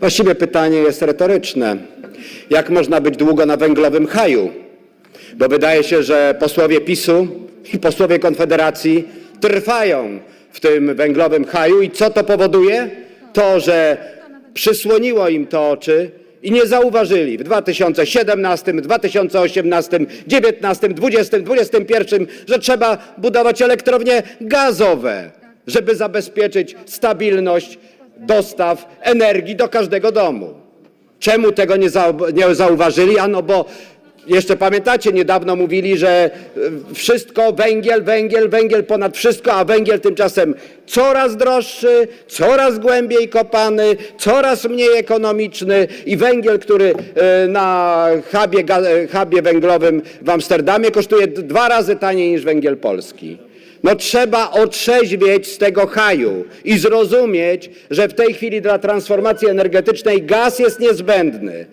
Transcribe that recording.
Właściwie pytanie jest retoryczne. Jak można być długo na węglowym haju? Bo wydaje się, że posłowie PiSu i posłowie Konfederacji trwają w tym węglowym haju i co to powoduje? To, że przysłoniło im to oczy i nie zauważyli w 2017, 2018, 2019, 2020, 2021, że trzeba budować elektrownie gazowe, żeby zabezpieczyć stabilność dostaw energii do każdego domu. Czemu tego nie, zau- nie zauważyli? Ano bo jeszcze pamiętacie, niedawno mówili, że y, wszystko węgiel, węgiel, węgiel ponad wszystko, a węgiel tymczasem coraz droższy, coraz głębiej kopany, coraz mniej ekonomiczny i węgiel, który y, na hubie, ga- hubie węglowym w Amsterdamie kosztuje dwa razy taniej niż węgiel polski. No trzeba otrzeźwieć z tego haju i zrozumieć, że w tej chwili dla transformacji energetycznej gaz jest niezbędny.